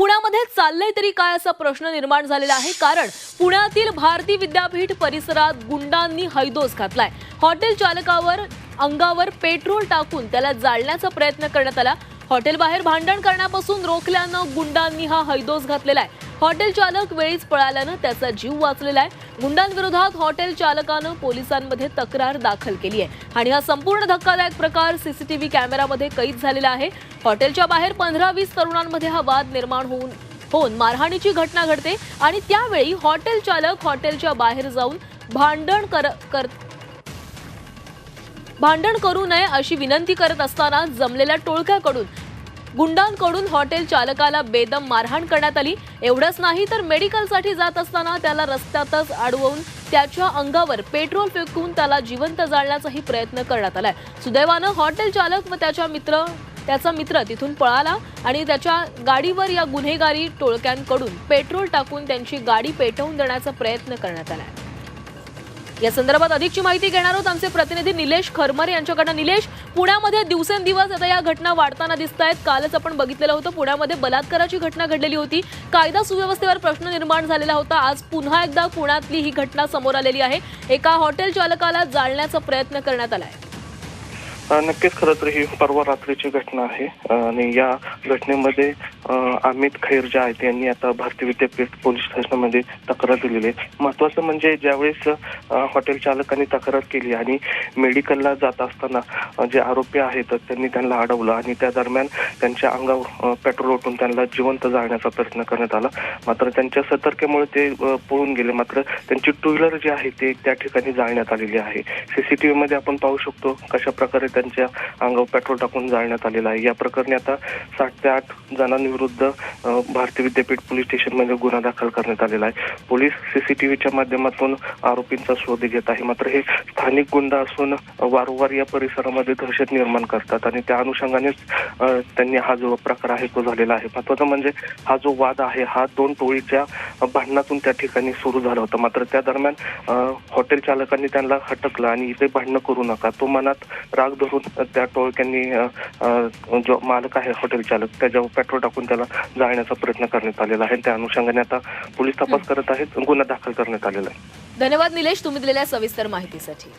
पुण्यामध्ये चाललंय तरी काय असा प्रश्न निर्माण झालेला आहे? कारण पुण्यातील भारती विद्यापीठ परिसरात गुंडांनी हैदोस घातलाय. हॉटेल चालकावर अंगावर पेट्रोल टाकून त्याला जाळण्याचा प्रयत्न करण्यात आला. हॉटेल बाहेर भांडण करण्यापासून रोखल्यानं गुंडांनी हा हैदोस घातलेला आहे. हॉटेल चालक वेळीच पळाल्यानं त्याचा जीव वाचलेला आहे. गुंडांविरोधात हॉटेल चालकानं पोलिसांमध्ये तक्रार दाखल केली आहे. आणि हा संपूर्ण धक्कादायक प्रकार सीसीटीव्ही कॅमेरामध्ये कैद झालेला आहे. हॉटेलच्या बाहेर पंधरा वीस तरुणांमध्ये हा वाद निर्माण होऊन होऊन मारहाणीची घटना घडते. आणि त्यावेळी हॉटेल चालक हॉटेलच्या बाहेर जाऊन भांडण कर कर भांडण करू नये अशी विनंती करत असताना जमलेल्या टोळक्याकडून गुंडांकडून हॉटेल चालकाला बेदम मारहाण करण्यात आली. एवढंच नाही तर मेडिकलसाठी जात असताना त्याला रस्त्यातच अडवून त्याच्या अंगावर पेट्रोल फेकून त्याला जिवंत जाळण्याचाही प्रयत्न करण्यात आलाय. सुदैवानं हॉटेल चालक व त्याच्या मित्र त्याचा मित्र तिथून पळाला आणि त्याच्या गाडीवर या गुन्हेगारी टोळक्यांकडून पेट्रोल टाकून त्यांची गाडी पेटवून देण्याचा प्रयत्न करण्यात आलाय. या संदर्भात अधिकची माहिती घेणार आहोत आमचे प्रतिनिधी निलेश खरमरे यांच्याकडनं. निलेश पुण्यामध्ये दिवसेंदिवस आता या घटना वाढताना दिसत आहेत कालच आपण बघितलेलं होतं पुण्यामध्ये बलात्काराची घटना घडलेली होती. कायदा सुव्यवस्थेवर प्रश्न निर्माण झालेला होता. आज पुन्हा एकदा पुण्यातली ही घटना समोर आलेली आहे. एका हॉटेल चालकाला जाळण्याचा प्रयत्न करण्यात आला आहे नक्कीच खरं तर ही परवा रात्रीची घटना आहे. आणि या घटनेमध्ये अमित खैर जे आहेत यांनी आता भारतीय विद्यापीठ पोलीस स्टेशनमध्ये तक्रार दिलेली आहे. महत्वाचं म्हणजे ज्यावेळेस हॉटेल चालकांनी तक्रार केली आणि मेडिकलला जात असताना जे आरोपी आहेत त्यांनी त्यांना अडवलं आणि त्या दरम्यान त्यांच्या अंगावर पेट्रोल ओतून त्यांना जिवंत जाळण्याचा प्रयत्न करण्यात आला. मात्र त्यांच्या सतर्कतेमुळे ते पळून गेले. मात्र त्यांची टू व्हीलर जी आहे ते त्या ठिकाणी जाळण्यात आलेली आहे. सीसीटीव्ही मध्ये आपण पाहू शकतो कशा प्रकारे त्यांच्या अंगावर पेट्रोल टाकून जाळण्यात आलेलं आहे. या प्रकरणी आता साठ ते आठ जणांविरुद्ध भारतीय विद्यापीठ पोलीस स्टेशनमध्ये गुन्हा दाखल करण्यात आलेला आहे. पोलीस सीसीटीव्हीच्या माध्यमातून आरोपींचा शोध घेत आहे. मात्र हे स्थानिक गुंड असून वारंवार या परिसरामध्ये दहशत निर्माण करतात आणि त्या अनुषंगानेच त्यांनी हा जो प्रकार आहे तो झालेला आहे. महत्वाचं म्हणजे हा जो वाद आहे हा दोन टोळीच्या भांडणातून त्या ठिकाणी सुरू झाला होता. मात्र त्या दरम्यान हॉटेल चालकांनी त्यांना हटकलं आणि इथे भांडणं करू नका. तो मनात राग धरून त्या टोळक्यांनी जो मालक आहे हॉटेल चालक त्याच्यावर पेट्रोल टाकून त्याला जाळण्याचा प्रयत्न करण्यात आलेला आहे. त्या अनुषंगाने आता पोलीस तपास करत आहेत गुन्हा दाखल करण्यात आलेला आहे. धन्यवाद निलेश. तुम्ही दिलेल्या सविस्तर माहितीसाठी.